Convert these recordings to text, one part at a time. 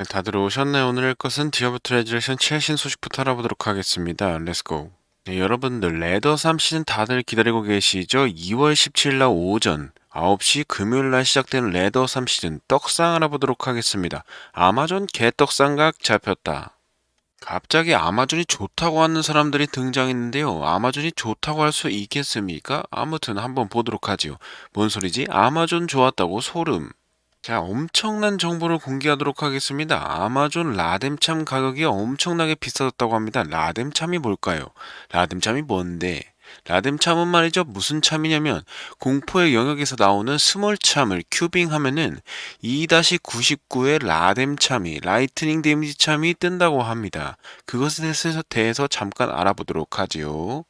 네, 다들 오셨나요? 오늘 할 것은 디어브 트레저레이션 최신 소식부터 알아보도록 하겠습니다. 렛츠고. 네, 여러분들 레더 3 시즌 다들 기다리고 계시죠? 2월 17일 날 오전 9시 금요일 날 시작되는 레더 3 시즌 떡상 알아보도록 하겠습니다. 아마존 개떡상각 잡혔다. 갑자기 아마존이 좋다고 하는 사람들이 등장했는데요. 아마존이 좋다고 할 수 있겠습니까? 아무튼 한번 보도록 하지요. 뭔 소리지? 아마존 좋았다고 소름. 자, 엄청난 정보를 공개하도록 하겠습니다. 아마존 라뎀참 가격이 엄청나게 비싸졌다고 합니다. 라뎀참이 뭘까요? 라뎀참이 뭔데? 라뎀참은 말이죠. 무슨 참이냐면 공포의 영역에서 나오는 스몰 참을 큐빙하면은 2-99의 라뎀참이 라이트닝 데미지 참이 뜬다고 합니다. 그것에 대해서, 잠깐 알아보도록 하지요.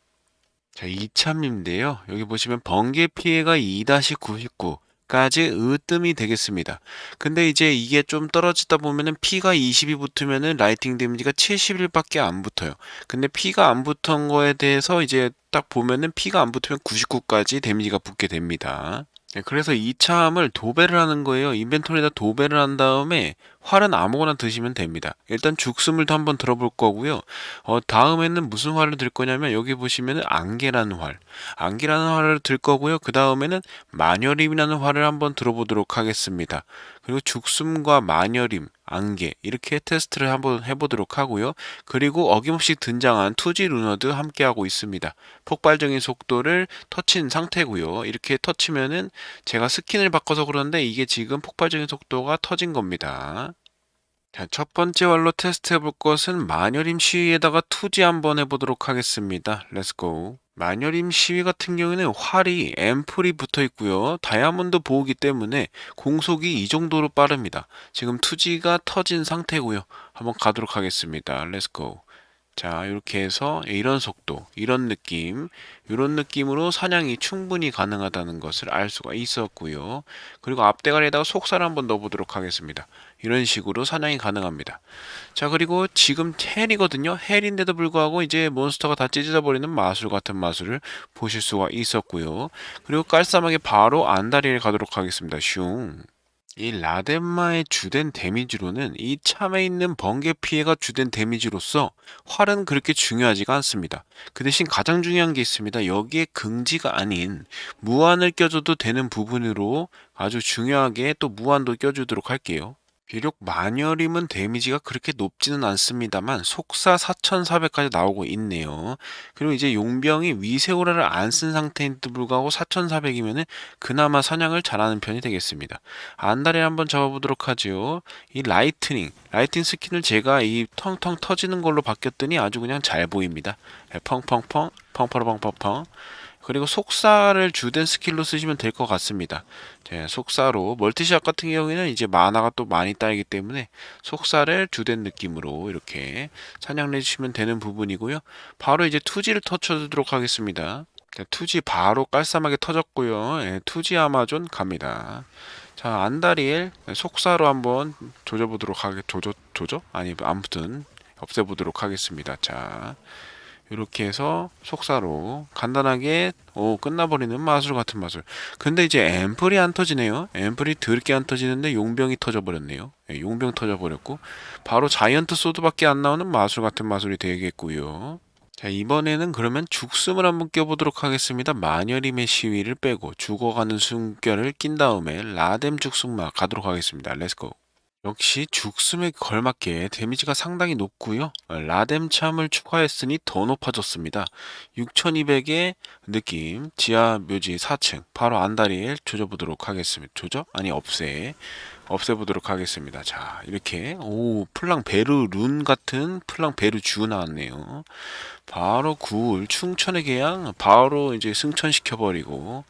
자, 이 참인데요. 여기 보시면 번개 피해가 2-99 까지 으뜸이 되겠습니다. 근데 이제 이게 좀 떨어지다 보면은 P가 20이 붙으면은 라이팅 데미지가 71밖에 안 붙어요. 근데 P가 안 붙은 거에 대해서 이제 딱 보면은 P가 안 붙으면 99까지 데미지가 붙게 됩니다. 네, 그래서 이 참을 도배를 하는 거예요. 인벤토리에다 도배를 한 다음에 활은 아무거나 드시면 됩니다. 일단 죽스물도 한번 들어볼 거고요. 어, 다음에는 무슨 활을 들 거냐면 여기 보시면은 안개라는 활, 안개라는 활을 들 거고요. 그 다음에는 마녀림이라는 활을 한번 들어보도록 하겠습니다. 그리고 죽숨과 마녀림, 안개 이렇게 테스트를 한번 해보도록 하고요. 그리고 어김없이 등장한 투지 루너드 함께하고 있습니다. 폭발적인 속도를 터친 상태고요. 이렇게 터치면은 제가 스킨을 바꿔서 그러는데 이게 지금 폭발적인 속도가 터진 겁니다. 자, 첫 번째 활로 테스트 해볼 것은 마녀림 시위에다가 투지 한번 해보도록 하겠습니다. 렛츠고. 마녀림 시위 같은 경우에는 활이 앰플이 붙어 있고요. 다이아몬드 보호기 때문에 공속이 이 정도로 빠릅니다. 지금 투지가 터진 상태고요. 한번 가도록 하겠습니다. 렛츠고. 자, 이렇게 해서 이런 속도, 이런 느낌, 이런 느낌으로 사냥이 충분히 가능하다는 것을 알 수가 있었고요. 그리고 앞대가리에다가 속살을 한번 넣어보도록 하겠습니다. 이런 식으로 사냥이 가능합니다. 자, 그리고 지금 헬이거든요. 헬인데도 불구하고 이제 몬스터가 다 찢어져버리는 마술 같은 마술을 보실 수가 있었고요. 그리고 깔쌈하게 바로 안다리를 가도록 하겠습니다. 슝. 이 라덴마의 주된 데미지로는 이 참에 있는 번개 피해가 주된 데미지로서 활은 그렇게 중요하지가 않습니다. 그 대신 가장 중요한 게 있습니다. 여기에 긍지가 아닌 무한을 껴줘도 되는 부분으로 아주 중요하게 또 무한도 껴주도록 할게요. 비록 마녀림은 데미지가 그렇게 높지는 않습니다만 속사 4400까지 나오고 있네요. 그리고 이제 용병이 위세오라를 안 쓴 상태인데도 불구하고 4400이면은 그나마 사냥을 잘하는 편이 되겠습니다. 안다리 한번 잡아보도록 하죠. 이 라이트닝, 라이팅 스킨을 제가 이 텅텅 터지는 걸로 바뀌었더니 아주 그냥 잘 보입니다. 예, 펑펑펑, 펑퍼러펑펑펑. 그리고 속사를 주된 스킬로 쓰시면 될 것 같습니다. 네, 속사로 멀티샷 같은 경우에는 이제 마나가 또 많이 따이기 때문에 속사를 주된 느낌으로 이렇게 사냥해 주시면 되는 부분이고요. 바로 이제 투지를 터쳐주도록 하겠습니다. 자, 투지 바로 깔쌈하게 터졌고요. 예, 투지 아마존 갑니다. 자, 안다리엘 속사로 한번 조져보도록 하겠 조져 조져 아니 아무튼 없애보도록 하겠습니다. 자. 이렇게 해서 속사로 간단하게 오 끝나버리는 마술 같은 마술. 근데 이제 앰플이 안 터지네요. 앰플이 드럽게 안 터지는데 용병이 터져버렸네요. 예, 용병 터져버렸고 바로 자이언트 소드밖에 안 나오는 마술 같은 마술이 되겠고요. 자 이번에는 그러면 죽숨을 한번 껴보도록 하겠습니다. 마녀림의 시위를 빼고 죽어가는 숨결을 낀 다음에 라뎀 죽숨마 가도록 하겠습니다. 렛츠고 역시 죽숨에 걸맞게 데미지가 상당히 높고요. 라뎀 참을 추가했으니 더 높아졌습니다. 6200의 느낌 지하 묘지 4층 바로 안다리엘 조져보도록 하겠습니다. 조져? 아니 없애 없애보도록 하겠습니다. 자 이렇게 오 플랑 베르 룬 같은 플랑 베르 주 나왔네요. 바로 구울 충천의 계양 바로 이제 승천시켜버리고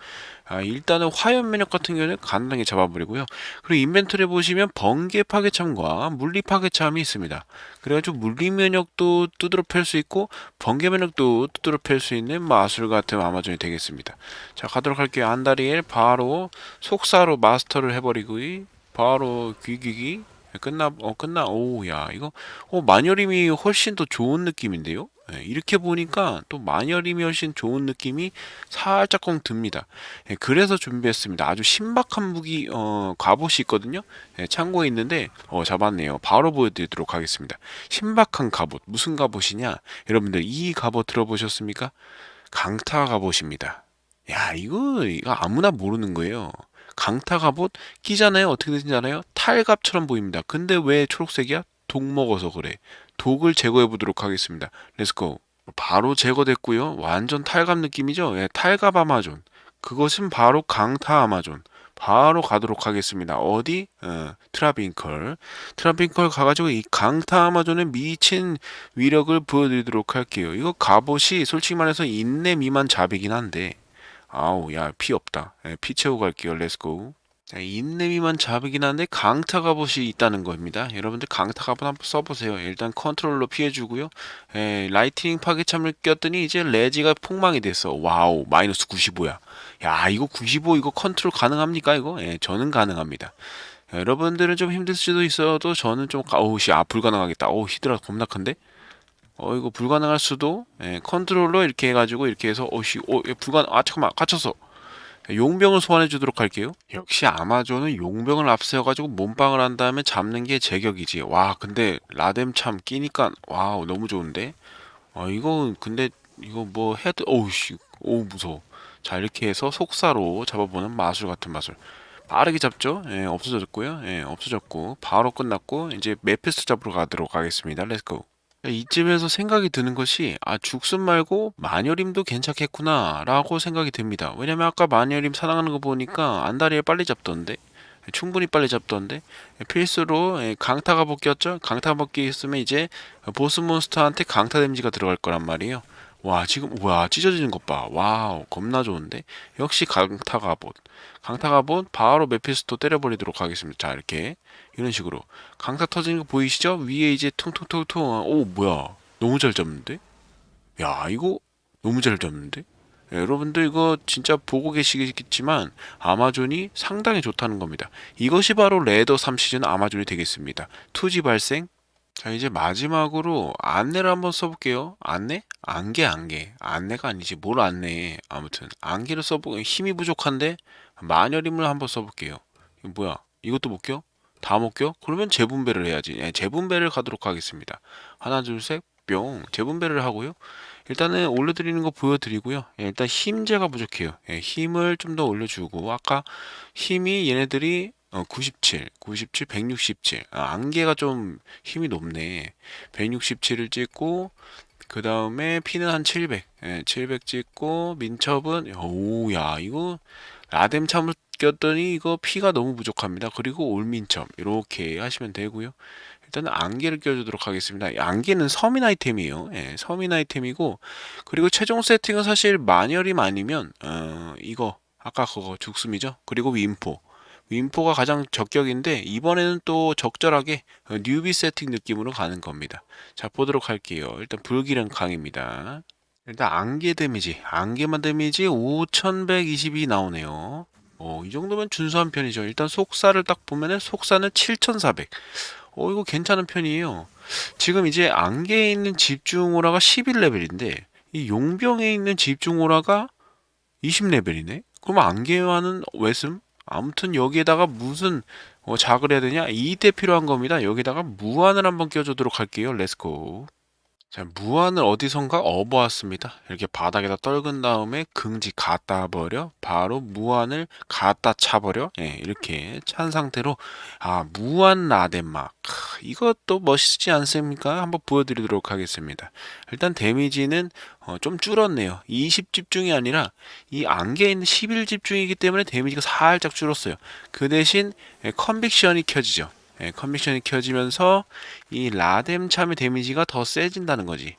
아, 일단은 화염 면역 같은 경우는 간단하게 잡아버리고요. 그리고 인벤토리 보시면 번개 파괴참과 물리 파괴참이 있습니다. 그래가지고 물리 면역도 두드러 팰수 있고 번개 면역도 두드러 팰수 있는 마술 같은 아마존이 되겠습니다. 자 가도록 할게요. 안다리엘 바로 속사로 마스터를 해버리고 바로 귀귀기 끝나 어 끝나 오야 이거 어 마녀림이 훨씬 더 좋은 느낌인데요. 예, 이렇게 보니까 또 마녀림이 훨씬 좋은 느낌이 살짝 공 듭니다. 예, 그래서 준비했습니다. 아주 신박한 무기 어, 갑옷이 있거든요. 예, 창고에 있는데 어, 잡았네요. 바로 보여드리도록 하겠습니다. 신박한 갑옷 무슨 갑옷이냐? 여러분들 이 갑옷 들어보셨습니까? 강타 갑옷입니다. 야 이거 이거 아무나 모르는 거예요. 강타 갑옷 끼잖아요. 어떻게 되는지 알아요? 탈갑처럼 보입니다. 근데 왜 초록색이야? 독 먹어서 그래. 독을 제거해 보도록 하겠습니다. 렛츠고. 바로 제거됐고요. 완전 탈갑 느낌이죠? 예, 탈갑 아마존. 그것은 바로 강타 아마존. 바로 가도록 하겠습니다. 어디? 어, 트라빈컬. 트라빈컬 가가지고 이 강타 아마존의 미친 위력을 보여드리도록 할게요. 이거 갑옷이 솔직히 말해서 인내 미만 잡이긴 한데 아우 야 피 없다. 예, 피 채우고 갈게요. 렛츠고. 자, 인내미만 잡이긴 한데 강타 갑옷이 있다는 겁니다. 여러분들 강타 갑옷 한번 써보세요. 일단 컨트롤로 피해주고요. 에, 라이트닝 파괴참을 꼈더니 이제 레지가 폭망이 됐어. 와우 마이너스 95야. 야 이거 95 이거 컨트롤 가능합니까 이거? 예, 저는 가능합니다. 여러분들은 좀 힘들 수도 있어도 저는 좀 어우씨 아 불가능하겠다. 어우 히드라 겁나 큰데? 어 이거 불가능할 수도 예, 컨트롤러 이렇게 해가지고 이렇게 해서 어씨 어 예, 불가 아 잠깐만 갇혔어 용병을 소환해 주도록 할게요. 역시 아마존은 용병을 앞세워가지고 몸빵을 한 다음에 잡는 게 제격이지. 와 근데 라뎀 참 끼니까 와우 너무 좋은데? 아 이거 근데 이거 뭐 헤드 어우씨 오 무서워. 자 이렇게 해서 속사로 잡아보는 마술 같은 마술. 빠르게 잡죠? 예 없어졌고요. 예 없어졌고. 바로 끝났고 이제 메피스 잡으러 가도록 하겠습니다. 렛츠고 이쯤에서 생각이 드는 것이 아 죽순 말고 마녀림도 괜찮겠구나 라고 생각이 듭니다. 왜냐면 아까 마녀림 사냥하는 거 보니까 안다리에 빨리 잡던데 충분히 빨리 잡던데 필수로 예, 강타가 벗겼죠? 강타 벗기 있으면 이제 보스 몬스터한테 강타 데미지가 들어갈 거란 말이에요 와 지금 와 찢어지는 것 봐. 와우 겁나 좋은데? 역시 강타 갑옷 강타 갑옷 바로 메피스토 때려버리도록 하겠습니다. 자 이렇게. 이런 식으로. 강타 터지는 거 보이시죠? 위에 이제 퉁퉁퉁퉁 오 뭐야. 너무 잘 잡는데? 야 이거 너무 잘 잡는데? 예, 여러분들 이거 진짜 보고 계시겠지만 아마존이 상당히 좋다는 겁니다. 이것이 바로 레더 3 시즌 아마존이 되겠습니다. 투지 발생. 자 이제 마지막으로 안내를 한번 써볼게요. 안내? 안개 안개. 안내가 아니지 뭘 안내. 아무튼 안개를 써보 힘이 부족한데 마녀림을 한번 써볼게요. 이거 뭐야? 이것도 못 껴? 다 못 껴? 그러면 재분배를 해야지. 예, 재분배를 가도록 하겠습니다. 하나 둘 셋. 뿅 재분배를 하고요. 일단은 올려드리는 거 보여드리고요. 예, 일단 힘제가 부족해요. 예, 힘을 좀 더 올려주고 아까 힘이 얘네들이 어, 97, 97, 167. 아, 안개가 좀 힘이 높네. 167을 찍고 그 다음에 피는 한 700. 예, 700 찍고 민첩은 오 야 이거 라뎀 참을 꼈더니 이거 피가 너무 부족합니다. 그리고 올민첩 이렇게 하시면 되고요. 일단은 안개를 껴주도록 하겠습니다. 안개는 서민 아이템이에요. 예, 서민 아이템이고 그리고 최종 세팅은 사실 마녀림 아니면 어, 이거 아까 그거 죽숨이죠. 그리고 윈포. 윈포가 가장 적격인데 이번에는 또 적절하게 어, 뉴비 세팅 느낌으로 가는 겁니다. 자 보도록 할게요. 일단 불기령 강입니다. 일단 안개 데미지, 안개만 데미지 5122 나오네요. 어, 이 정도면 준수한 편이죠. 일단 속사를 딱 보면은 속사는 7400. 어, 이거 괜찮은 편이에요. 지금 이제 안개에 있는 집중오라가 11레벨인데 이 용병에 있는 집중오라가 20레벨이네. 그럼 안개와는 왜슴? 아무튼 여기에다가 무슨 어, 작을 해야 되냐? 이때 필요한 겁니다. 여기다가 무한을 한번 껴주도록 할게요. 렛츠고. 자, 무한을 어디선가 업어왔습니다. 이렇게 바닥에다 떨근 다음에 긍지 갖다 버려 바로 무한을 갖다 차버려 예, 이렇게 찬 상태로 아 무한 라덴막 이것도 멋있지 않습니까? 한번 보여드리도록 하겠습니다. 일단 데미지는 어, 좀 줄었네요. 20 집중이 아니라 이 안개에 있는 11 집중이기 때문에 데미지가 살짝 줄었어요. 그 대신 예, 컨빅션이 켜지죠. 예, 컨빅션이 켜지면서 이 라뎀 참의 데미지가 더 세진다는 거지.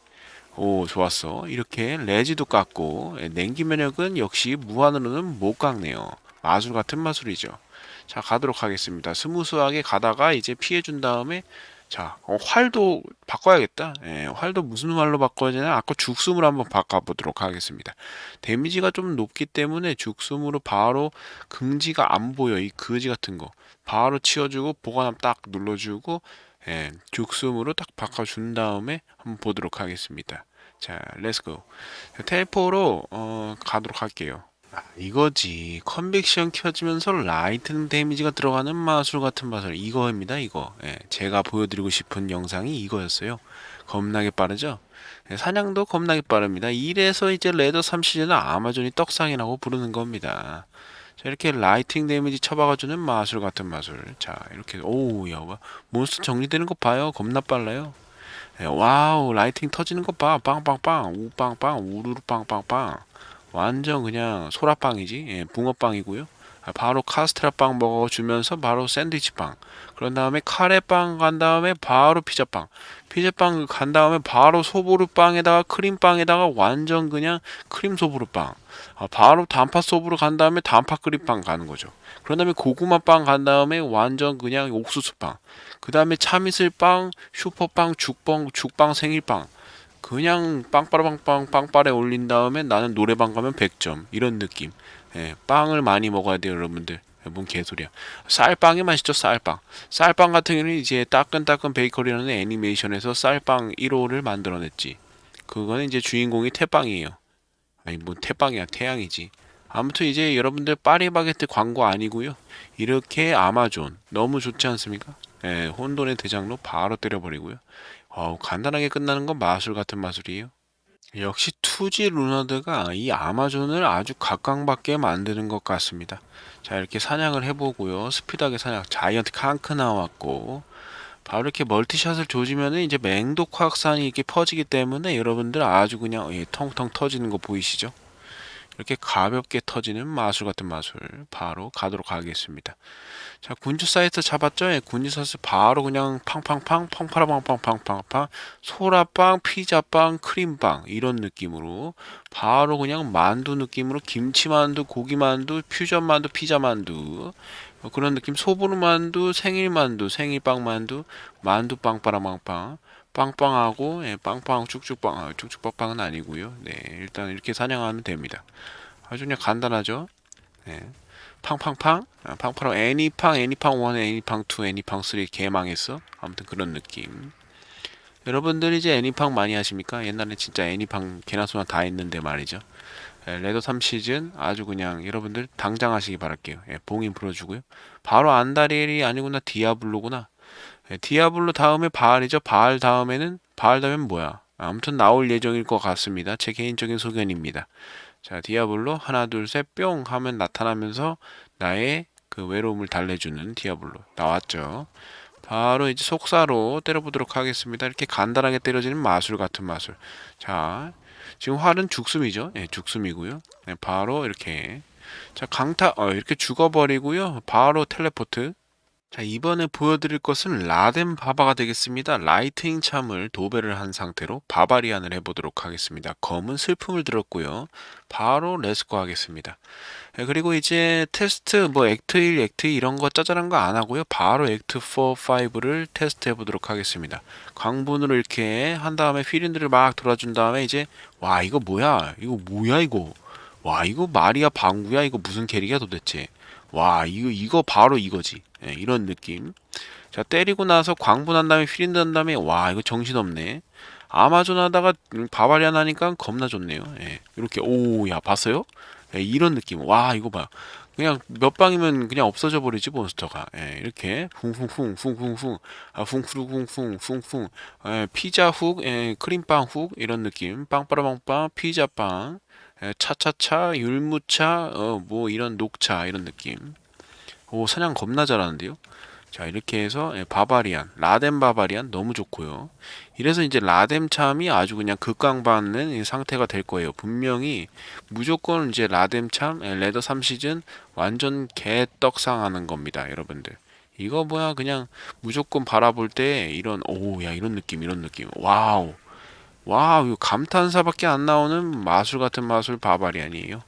오 좋았어. 이렇게 레지도 깎고 예, 냉기 면역은 역시 무한으로는 못 깎네요. 마술 같은 마술이죠. 자 가도록 하겠습니다. 스무스하게 가다가 이제 피해 준 다음에 자 어, 활도 바꿔야겠다. 예, 활도 무슨 활로 바꿔야 되나? 아까 죽숨으로 한번 바꿔보도록 하겠습니다. 데미지가 좀 높기 때문에 죽숨으로 바로 긍지가 안 보여. 이 거지 같은 거. 바로 치워주고 보관함 딱 눌러주고 예, 죽숨으로 딱 바꿔준 다음에 한번 보도록 하겠습니다. 자, 렛츠고. 텔포로 어, 가도록 할게요. 아, 이거지. 컨빅션 켜지면서 라이트닝 데미지가 들어가는 마술 같은 마술. 이거입니다, 이거. 예, 제가 보여드리고 싶은 영상이 이거였어요. 겁나게 빠르죠? 예, 사냥도 겁나게 빠릅니다. 이래서 이제 레더 3 시즌은 아마존이 떡상이라고 부르는 겁니다. 자, 이렇게 라이팅 데미지 쳐박아주는 마술 같은 마술. 자, 이렇게, 오우, 야, 와, 몬스터 정리되는 거 봐요. 겁나 빨라요. 예, 와우, 라이팅 터지는 거 봐. 빵빵빵, 우빵빵, 우르르 빵빵빵. 완전 그냥 소라빵이지. 예, 붕어빵이고요. 아, 바로 카스테라빵 먹어주면서 바로 샌드위치빵. 그런 다음에 카레빵 간 다음에 바로 피자빵. 피자빵 간 다음에 바로 소보루빵에다가 크림빵에다가 완전 그냥 크림 소보루빵. 아, 바로 단팥 소보루 간 다음에 단팥 크림빵 가는 거죠. 그런 다음에 고구마빵 간 다음에 완전 그냥 옥수수빵. 그 다음에 참이슬빵, 슈퍼빵, 죽빵, 죽빵 생일빵. 그냥 빵빠라빵빵 빵빠레 올린 다음에 나는 노래방 가면 100점. 이런 느낌. 예, 빵을 많이 먹어야 돼요 여러분들. 예, 뭔 개소리야. 쌀빵이 맛있죠 쌀빵. 쌀빵 같은 경우는 이제 따끈따끈 베이커리라는 애니메이션에서 쌀빵 1호를 만들어냈지. 그거는 이제 주인공이 태빵이에요. 아니 뭐 태빵이야 태양이지. 아무튼 이제 여러분들 파리바게트 광고 아니고요. 이렇게 아마존 너무 좋지 않습니까? 예, 혼돈의 대장로 바로 때려버리고요 어우, 간단하게 끝나는 건 마술 같은 마술이에요. 역시 투지 루나드가 이 아마존을 아주 각광받게 만드는 것 같습니다. 자, 이렇게 사냥을 해보고요. 스피드하게 사냥, 자이언트 칸크 나왔고, 바로 이렇게 멀티샷을 조지면은 이제 맹독 확산이 이렇게 퍼지기 때문에 여러분들 아주 그냥 예, 텅텅 터지는 거 보이시죠? 이렇게 가볍게 터지는 마술 같은 마술 바로 가도록 하겠습니다. 자 군주 사이트 잡았죠? 예, 군주 사이트 바로 그냥 팡팡팡 팡파라팡팡팡팡팡 소라빵 피자빵 크림빵 이런 느낌으로 바로 그냥 만두 느낌으로 김치만두 고기만두 퓨전만두 피자만두 어, 그런 느낌 소보루만두 생일만두 생일빵만두 만두빵 빠라망빵 빵빵하고 예, 빵빵 쭉쭉빵 아, 쭉쭉빵빵은 아니고요. 네, 일단 이렇게 사냥하면 됩니다. 아주 그냥 간단하죠. 네. 팡팡팡 아, 팡팡 애니팡 애니팡 1 애니팡 2 애니팡 3 개망했어. 아무튼 그런 느낌. 여러분들 이제 애니팡 많이 하십니까? 옛날에 진짜 애니팡 개나 소나 다 했는데 말이죠. 예, 레더 3 시즌 아주 그냥 여러분들 당장 하시기 바랄게요. 예, 봉인 풀어주고요. 바로 안다리엘이 아니구나 디아블로구나. 예, 디아블로 다음에 바알이죠. 바알 다음에는 바알 다음엔 뭐야? 아무튼 나올 예정일 것 같습니다. 제 개인적인 소견입니다. 자, 디아블로 하나 둘 셋 뿅 하면 나타나면서 나의 그 외로움을 달래주는 디아블로 나왔죠. 바로 이제 속사로 때려보도록 하겠습니다. 이렇게 간단하게 때려지는 마술 같은 마술. 자, 지금 활은 죽숨이죠. 예, 죽숨이고요. 네, 바로 이렇게 자 강타 어, 이렇게 죽어버리고요. 바로 텔레포트 자, 이번에 보여드릴 것은 라덴 바바가 되겠습니다. 라이트닝 참을 도배를 한 상태로 바바리안을 해보도록 하겠습니다. 검은 슬픔을 들었고요. 바로 레스코 하겠습니다. 네, 그리고 이제 테스트 뭐 액트 1, 액트 2 이런 거 짜잘한 거 안 하고요. 바로 액트 4, 5를 테스트 해보도록 하겠습니다. 광분으로 이렇게 한 다음에 필인들을 막 돌아준 다음에 이제 와 이거 뭐야 이거 뭐야 이거 와 이거 마리아 방구야 이거 무슨 캐릭이야 도대체 와 이거 이거 바로 이거지 예, 이런 느낌. 자 때리고 나서 광분한 다음에 필인드 한 다음에 와 이거 정신없네. 아마존 하다가 바바리안 하니까 겁나 좋네요. 예, 이렇게 오 야 봤어요? 예, 이런 느낌. 와 이거 봐. 그냥 몇 방이면 그냥 없어져 버리지 몬스터가. 예, 이렇게 쿵쿵쿵 쿵쿵쿵. 아 쿵쿵쿵쿵 쿵쿵. 예, 피자 훅 예, 크림빵 훅 이런 느낌. 빵빠라빵빵 피자빵. 예, 차차차 율무차 어 뭐 이런 녹차 이런 느낌 오 사냥 겁나 잘하는데요? 자 이렇게 해서 예, 바바리안 라덴 바바리안 너무 좋고요. 이래서 이제 라뎀 참이 아주 그냥 극강받는 상태가 될 거예요. 분명히 무조건 이제 라뎀 참 예, 레더 3시즌 완전 개떡상하는 겁니다 여러분들. 이거 뭐야 그냥 무조건 바라볼 때 이런 오 야 이런 느낌 이런 느낌. 와우. 와, 이거 감탄사밖에 안 나오는 마술 같은 마술 바바리안이에요.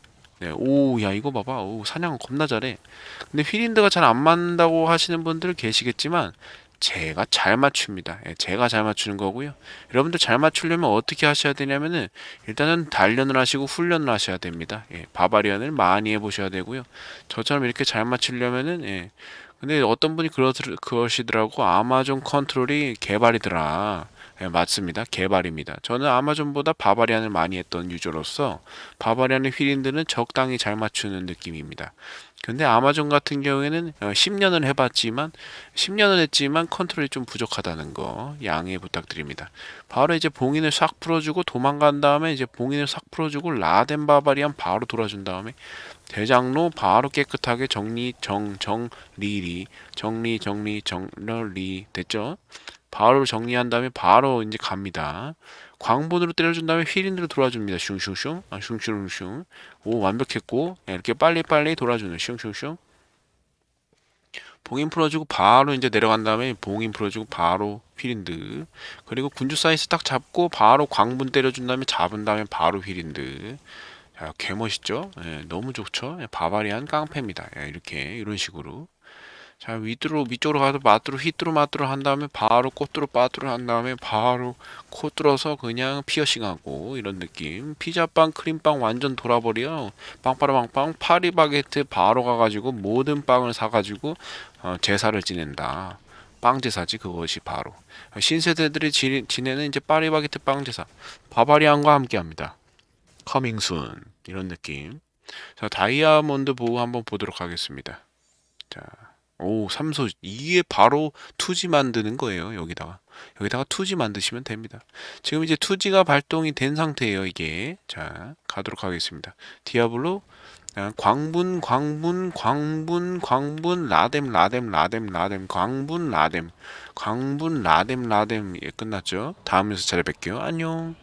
네, 오, 야, 이거 봐봐. 오, 사냥 겁나 잘해. 근데 휘린드가 잘 안 맞는다고 하시는 분들 계시겠지만, 제가 잘 맞춥니다. 예, 제가 잘 맞추는 거고요. 여러분들 잘 맞추려면 어떻게 하셔야 되냐면은, 일단은 단련을 하시고 훈련을 하셔야 됩니다. 예, 바바리안을 많이 해보셔야 되고요. 저처럼 이렇게 잘 맞추려면은, 예, 근데 어떤 분이 그러, 그러시더라고. 아마존 컨트롤이 개발이더라. 예, 맞습니다. 개발입니다. 저는 아마존보다 바바리안을 많이 했던 유저로서 바바리안의 휘린드는 적당히 잘 맞추는 느낌입니다. 근데 아마존 같은 경우에는 어, 10년을 해봤지만 10년을 했지만 컨트롤이 좀 부족하다는 거 양해 부탁드립니다. 바로 이제 봉인을 싹 풀어주고 도망간 다음에 이제 봉인을 싹 풀어주고 라덴 바바리안 바로 돌아준 다음에 대장로 바로 깨끗하게 정리 정 정리리 정리 정리 정리 됐죠? 바로 정리한 다음에 바로 이제 갑니다. 광분으로 때려준 다음에 휘린으로 돌아줍니다. 슝슝슝, 아, 슝슝슝. 오 완벽했고 예, 이렇게 빨리빨리 돌아주는 슝슝슝. 봉인 풀어주고 바로 이제 내려간 다음에 봉인 풀어주고 바로 휘린드. 그리고 군주 사이즈 딱 잡고 바로 광분 때려준 다음에 잡은 다음에 바로 휘린드. 자, 개 멋있죠? 예, 너무 좋죠? 예, 바바리안 깡패입니다. 예, 이렇게 이런 식으로. 자 위로 위쪽으로 가서 마뚜로 휘뚜루 마뚜루 한 다음에 바로 꽃뚜루 빠뚜루 한 다음에 바로 코 뚫어서 그냥 피어싱하고 이런 느낌. 피자빵 크림빵 완전 돌아버려. 빵빠라빵빵 파리바게트 바로 가가지고 모든 빵을 사가지고 어, 제사를 지낸다. 빵 제사지 그것이 바로. 신세대들이 지, 지내는 이제 파리바게트 빵 제사. 바바리안과 함께합니다. 커밍순 이런 느낌. 자 다이아몬드 보호 한번 보도록 하겠습니다. 자 오, 삼소 이게 바로 투지 만드는 거예요. 여기다가 여기다가 투지 만드시면 됩니다. 지금 이제 투지가 발동이 된 상태예요. 이게 자 가도록 하겠습니다. 디아블로 아, 광분 광분 광분 광분 라뎀 라뎀 라뎀 라뎀 광분 라뎀 광분 라뎀 라뎀 예 끝났죠. 다음 에서 찾아뵐게요. 안녕.